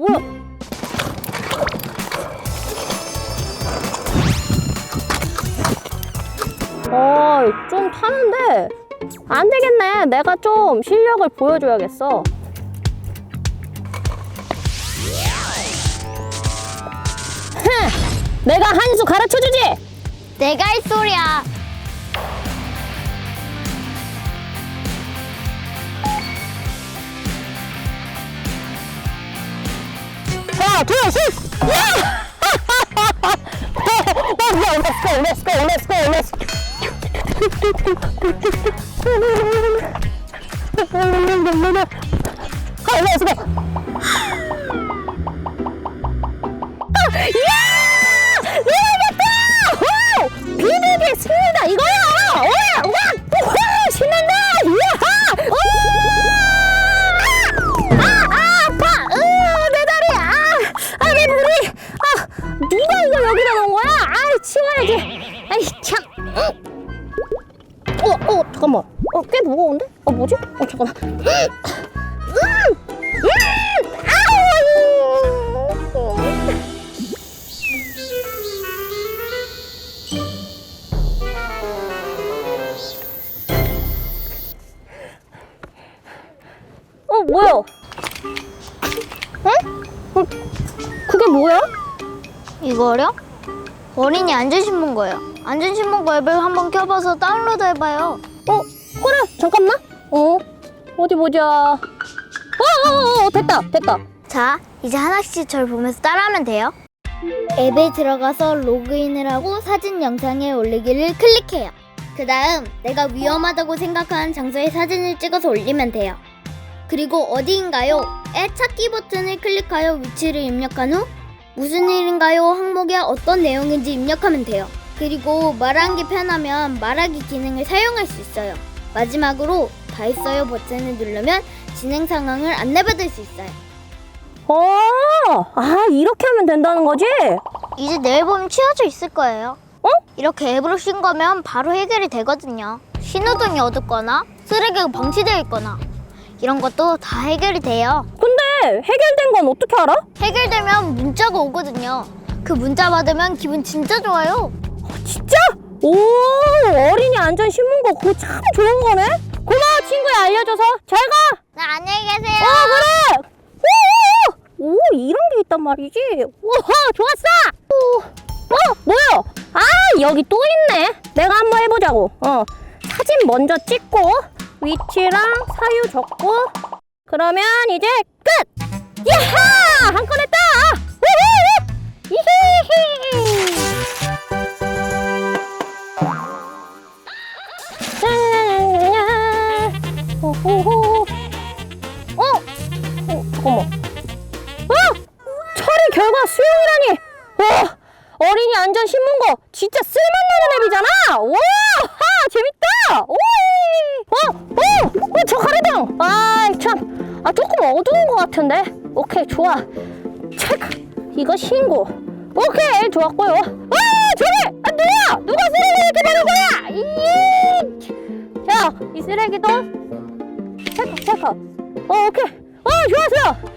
뭐야? 어, 좀 타는데 안 되겠네. 내가 좀 실력을 보여줘야겠어. 흥, 내가 한 수 가르쳐 주지. 내가 할 소리야. yeah, two, six. Yeah. let's go, let's go, let's go, let's go. Let's go! let's go. 잠깐만. 어, 꽤 무거운데? 어, 뭐지? 어, 잠깐만. 음! 음! 음! 어, 뭐야? 어? 어, 그게 뭐야? 이거요? 어린이 안전신문 거예요. 안전신문 거 앱을 한번 켜봐서 다운로드 해봐요. 어, 그래, 잠깐만. 어, 어디 보자. 어, 어, 어, 어, 됐다, 됐다. 자, 이제 하나씩 절 보면서 따라하면 돼요. 앱에 들어가서 로그인을 하고 사진 영상에 올리기를 클릭해요. 그 다음 내가 위험하다고 생각하는 장소에 사진을 찍어서 올리면 돼요. 그리고 어디인가요? 애 찾기 버튼을 클릭하여 위치를 입력한 후 무슨 일인가요? 항목에 어떤 내용인지 입력하면 돼요. 그리고 말하기 편하면 말하기 기능을 사용할 수 있어요. 마지막으로 다 했어요 버튼을 누르면 진행 상황을 안내받을 수 있어요. 어, 아, 이렇게 하면 된다는 거지? 이제 내일 보면 치워져 있을 거예요. 어? 이렇게 앱으로 신 거면 바로 해결이 되거든요. 신호등이 어둡거나 쓰레기가 방치되어 있거나 이런 것도 다 해결이 돼요. 근데 해결된 건 어떻게 알아? 해결되면 문자가 오거든요. 그 문자 받으면 기분 진짜 좋아요. 진짜? 오, 어린이 안전 신문고 그거 참 좋은 거네? 고마워, 친구야, 알려줘서. 잘 가! 네, 안녕히 계세요. 어, 그래! 오, 오, 오, 이런 게 있단 말이지? 우와, 좋았어! 오, 어, 뭐야? 아, 여기 또 있네. 내가 한번 해보자고. 어, 사진 먼저 찍고, 위치랑 사유 적고, 그러면 이제 끝! 야하! 한건했 어, 잠깐만. 어? 처리 결과 수용이라니! 와! 어린이 안전 신문고 진짜 쓸만나는 앱이잖아! 와! 하! 재밌다! 오! 어? 어? 어? 저 가래등! 아이 참! 아 조금 어두운 것 같은데? 오케이 좋아 체크! 이거 신고 오케이 좋았고요 아! 저기! 아 누구야! 누가 쓰레기 이렇게 버는 거야! 이! 자, 이 쓰레기도 체크 체크 어 오케이 어 좋았어